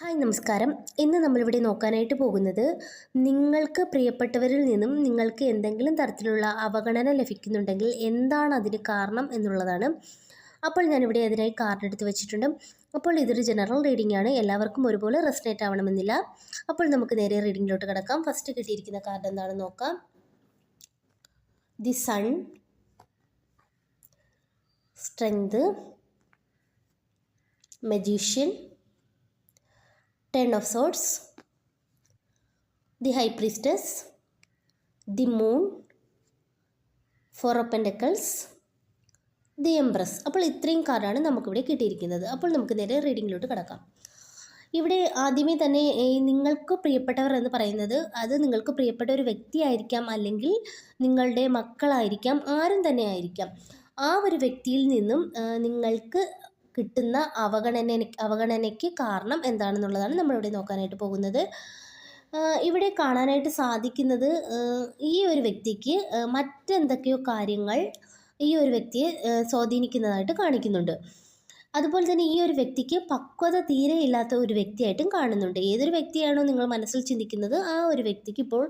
Hi നമസ്കാരം. ഇന്ന് നമ്മളിവിടെ നോക്കാനായിട്ട് പോകുന്നത് നിങ്ങൾക്ക് പ്രിയപ്പെട്ടവരിൽ നിന്നും നിങ്ങൾക്ക് എന്തെങ്കിലും തരത്തിലുള്ള അവഗണന ലഭിക്കുന്നുണ്ടെങ്കിൽ എന്താണ് അതിന് കാരണം എന്നുള്ളതാണ്. അപ്പോൾ ഞാനിവിടെ അതിനായി കാർഡ് എടുത്ത് വെച്ചിട്ടുണ്ട്. അപ്പോൾ ഇതൊരു ജനറൽ റീഡിംഗ് ആണ്. എല്ലാവർക്കും ഒരുപോലെ റെസ്നേറ്റ് ആവണമെന്നില്ല. അപ്പോൾ നമുക്ക് നേരെ റീഡിങ്ങിലോട്ട് കിടക്കാം. ഫസ്റ്റ് കിട്ടിയിരിക്കുന്ന കാർഡ് എന്താണെന്ന് നോക്കാം. The sun strength magician ten of swords the high priestess the moon four of pentacles the empress അപ്പോൾ ഇത്രയും കാർഡാണ് നമുക്കിവിടെ കിട്ടിയിരിക്കുന്നത്. അപ്പോൾ നമുക്ക് നേരെ റീഡിങ്ങിലോട്ട് കിടക്കാം. ഇവിടെ ആദ്യമേ തന്നെ നിങ്ങൾക്ക് പ്രിയപ്പെട്ടവർ എന്ന് പറയുന്നത് അത് നിങ്ങൾക്ക് പ്രിയപ്പെട്ട ഒരു വ്യക്തിയായിരിക്കാം അല്ലെങ്കിൽ നിങ്ങളുടെ മക്കളായിരിക്കാം ആരും തന്നെ ആയിരിക്കാം. ആ ഒരു വ്യക്തിയിൽ നിന്നും നിങ്ങൾക്ക് കിട്ടുന്ന അവഗണന അവഗണനയ്ക്ക് കാരണം എന്താണെന്നുള്ളതാണ് നമ്മളിവിടെ നോക്കാനായിട്ട് പോകുന്നത്. ഇവിടെ കാണാനായിട്ട് സാധിക്കുന്നത് ഈ ഒരു വ്യക്തിക്ക് മറ്റെന്തൊക്കെയോ കാര്യങ്ങൾ ഈ ഒരു വ്യക്തിയെ സ്വാധീനിക്കുന്നതായിട്ട് കാണിക്കുന്നുണ്ട്. അതുപോലെ തന്നെ ഈ ഒരു വ്യക്തിക്ക് പക്വത തീരെ ഇല്ലാത്ത ഒരു വ്യക്തിയായിട്ടും കാണുന്നുണ്ട്. ഏതൊരു വ്യക്തിയാണോ നിങ്ങൾ മനസ്സിൽ ചിന്തിക്കുന്നത് ആ ഒരു വ്യക്തിക്ക് ഇപ്പോൾ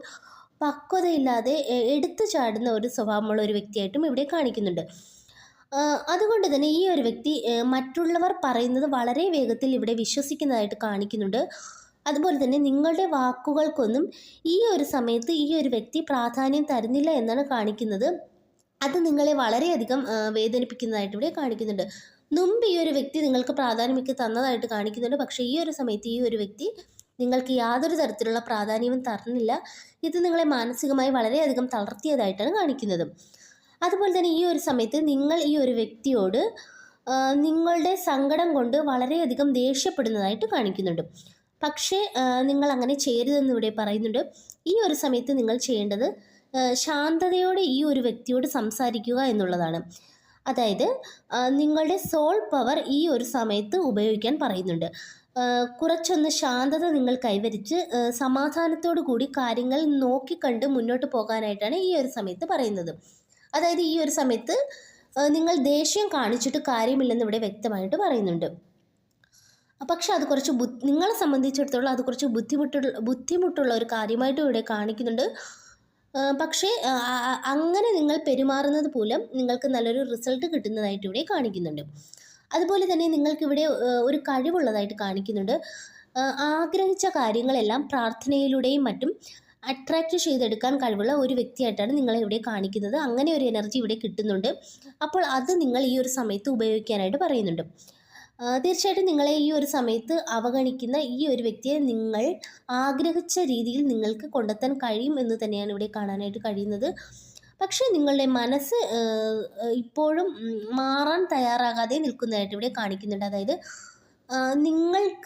പക്വതയില്ലാതെ എടുത്തു ചാടുന്ന ഒരു സ്വഭാവമുള്ള ഒരു വ്യക്തിയായിട്ടും ഇവിടെ കാണിക്കുന്നുണ്ട്. അതുകൊണ്ട് തന്നെ ഈ ഒരു വ്യക്തി മറ്റുള്ളവർ പറയുന്നത് വളരെ വേഗത്തിൽ ഇവിടെ വിശ്വസിക്കുന്നതായിട്ട് കാണിക്കുന്നുണ്ട്. അതുപോലെ തന്നെ നിങ്ങളുടെ വാക്കുകൾക്കൊന്നും ഈ ഒരു സമയത്ത് ഈ ഒരു വ്യക്തി പ്രാധാന്യം തരുന്നില്ല എന്നാണ് കാണിക്കുന്നത്. അത് നിങ്ങളെ വളരെയധികം വേദനിപ്പിക്കുന്നതായിട്ട് ഇവിടെ കാണിക്കുന്നുണ്ട്. മുമ്പ് ഈ ഒരു വ്യക്തി നിങ്ങൾക്ക് പ്രാധാന്യമൊക്കെ തന്നതായിട്ട് കാണിക്കുന്നുണ്ട്. പക്ഷേ ഈ ഒരു സമയത്ത് ഈ ഒരു വ്യക്തി നിങ്ങൾക്ക് യാതൊരു തരത്തിലുള്ള പ്രാധാന്യവും തരുന്നില്ല. ഇത് നിങ്ങളെ മാനസികമായി വളരെയധികം തളർത്തിയതായിട്ടാണ് കാണിക്കുന്നത്. അതുപോലെ തന്നെ ഈ ഒരു സമയത്ത് നിങ്ങൾ ഈ ഒരു വ്യക്തിയോട് നിങ്ങളുടെ സങ്കടം കൊണ്ട് വളരെയധികം ദേഷ്യപ്പെടുന്നതായിട്ട് കാണിക്കുന്നുണ്ട്. പക്ഷേ നിങ്ങൾ അങ്ങനെ ചെയ്യരുതെന്ന് ഇവിടെ പറയുന്നുണ്ട്. ഈ ഒരു സമയത്ത് നിങ്ങൾ ചെയ്യേണ്ടത് ശാന്തതയോടെ ഈ ഒരു വ്യക്തിയോട് സംസാരിക്കുക എന്നുള്ളതാണ്. അതായത് നിങ്ങളുടെ സോൾ പവർ ഈ ഒരു സമയത്ത് ഉപയോഗിക്കാൻ പറയുന്നുണ്ട്. കുറച്ചൊന്ന് ശാന്തത നിങ്ങൾ കൈവരിച്ച് സമാധാനത്തോടു കൂടി കാര്യങ്ങൾ നോക്കിക്കണ്ട് മുന്നോട്ട് പോകാനായിട്ടാണ് ഈ ഒരു സമയത്ത് പറയുന്നത്. അതായത് ഈ ഒരു സമയത്ത് നിങ്ങൾ ദേഷ്യം കാണിച്ചിട്ട് കാര്യമില്ലെന്ന് ഇവിടെ വ്യക്തമായിട്ട് പറയുന്നുണ്ട്. പക്ഷെ അത് കുറച്ച് ബു നിങ്ങളെ സംബന്ധിച്ചിടത്തോളം അത് കുറച്ച് ബുദ്ധിമുട്ടുള്ള ബുദ്ധിമുട്ടുള്ള ഒരു കാര്യമായിട്ടും ഇവിടെ കാണിക്കുന്നുണ്ട്. പക്ഷേ അങ്ങനെ നിങ്ങൾ പെരുമാറുന്നത് മൂലം നിങ്ങൾക്ക് നല്ലൊരു റിസൾട്ട് കിട്ടുന്നതായിട്ട് ഇവിടെ കാണിക്കുന്നുണ്ട്. അതുപോലെ തന്നെ നിങ്ങൾക്കിവിടെ ഒരു കഴിവുള്ളതായിട്ട് കാണിക്കുന്നുണ്ട്. ആഗ്രഹിച്ച കാര്യങ്ങളെല്ലാം പ്രാർത്ഥനയിലൂടെയും മറ്റും അട്രാക്റ്റ് ചെയ്തെടുക്കാൻ കഴിവുള്ള ഒരു വ്യക്തിയായിട്ടാണ് നിങ്ങളെ ഇവിടെ കാണിക്കുന്നത്. അങ്ങനെ ഒരു എനർജി ഇവിടെ കിട്ടുന്നുണ്ട്. അപ്പോൾ അത് നിങ്ങൾ ഈ ഒരു സമയത്ത് ഉപയോഗിക്കാനായിട്ട് പറയുന്നുണ്ട്. തീർച്ചയായിട്ടും നിങ്ങളെ ഈ ഒരു സമയത്ത് അവഗണിക്കുന്ന ഈ ഒരു വ്യക്തിയെ നിങ്ങൾ ആഗ്രഹിച്ച രീതിയിൽ നിങ്ങൾക്ക് കൊണ്ടെത്താൻ കഴിയും എന്ന് തന്നെയാണ് ഇവിടെ കാണാനായിട്ട് കഴിയുന്നത്. പക്ഷേ നിങ്ങളുടെ മനസ്സ് ഇപ്പോഴും മാറാൻ തയ്യാറാകാതെ നിൽക്കുന്നതായിട്ട് ഇവിടെ കാണിക്കുന്നുണ്ട്. അതായത് നിങ്ങൾക്ക്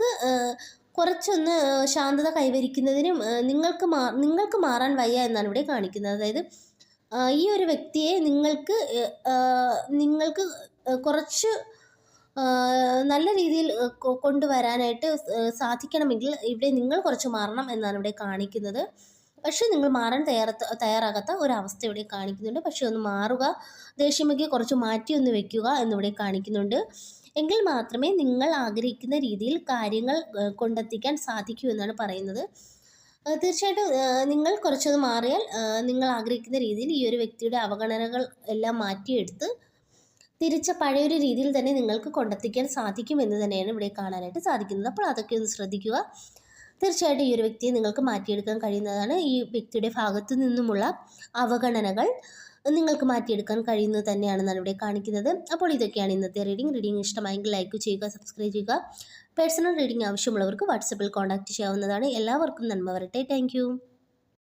കുറച്ചൊന്ന് ശാന്തത കൈവരിക്കുന്നതിനും നിങ്ങൾക്ക് മാ നിങ്ങൾക്ക് മാറാൻ വയ്യ എന്നാണ് ഇവിടെ കാണിക്കുന്നത്. അതായത് ഈ ഒരു വ്യക്തിയെ നിങ്ങൾക്ക് നിങ്ങൾക്ക് കുറച്ച് നല്ല രീതിയിൽ കൊണ്ടുവരാനായിട്ട് സാധിക്കണമെങ്കിൽ ഇവിടെ നിങ്ങൾ കുറച്ച് മാറണം എന്നാണ് ഇവിടെ കാണിക്കുന്നത്. പക്ഷേ നിങ്ങൾ മാറാൻ തയ്യാറത്ത തയ്യാറാകാത്ത ഒരവസ്ഥ ഇവിടെ കാണിക്കുന്നുണ്ട്. പക്ഷേ ഒന്ന് മാറുക ദേഷ്യമൊക്കെ കുറച്ച് മാറ്റി ഒന്ന് വെക്കുക എന്നിവിടെ കാണിക്കുന്നുണ്ട്. എങ്കിൽ മാത്രമേ നിങ്ങൾ ആഗ്രഹിക്കുന്ന രീതിയിൽ കാര്യങ്ങൾ കൊണ്ടെത്തിക്കാൻ സാധിക്കൂ എന്നാണ് പറയുന്നത്. തീർച്ചയായിട്ടും നിങ്ങൾ കുറച്ചൊന്ന് മാറിയാൽ നിങ്ങൾ ആഗ്രഹിക്കുന്ന രീതിയിൽ ഈ ഒരു വ്യക്തിയുടെ അവഗണനകൾ എല്ലാം മാറ്റിയെടുത്ത് തിരിച്ച പഴയൊരു രീതിയിൽ തന്നെ നിങ്ങൾക്ക് കൊണ്ടെത്തിക്കാൻ സാധിക്കുമെന്ന് തന്നെയാണ് ഇവിടെ കാണാനായിട്ട് സാധിക്കുന്നത്. അപ്പോൾ അതൊക്കെ ഒന്ന് ശ്രദ്ധിക്കുക. തീർച്ചയായിട്ടും ഈ ഒരു വ്യക്തിയെ നിങ്ങൾക്ക് മാറ്റിയെടുക്കാൻ കഴിയുന്നതാണ്. ഈ വ്യക്തിയുടെ ഭാഗത്തു നിന്നുമുള്ള അവഗണനകൾ നിങ്ങൾക്ക് മാറ്റിയെടുക്കാൻ കഴിയുന്നത് തന്നെയാണെന്നാണ് ഇവിടെ കാണിക്കുന്നത്. അപ്പോൾ ഇതൊക്കെയാണ് ഇന്നത്തെ റീഡിംഗ്. റീഡിംഗ് ഇഷ്ടമായെങ്കിൽ ലൈക്ക് ചെയ്യുക സബ്സ്ക്രൈബ് ചെയ്യുക. പേഴ്സണൽ റീഡിംഗ് ആവശ്യമുള്ളവർക്ക് വാട്സപ്പിൽ കോൺടാക്ട് ചെയ്യാവുന്നതാണ്. എല്ലാവർക്കും നന്മ വരട്ടെ. താങ്ക്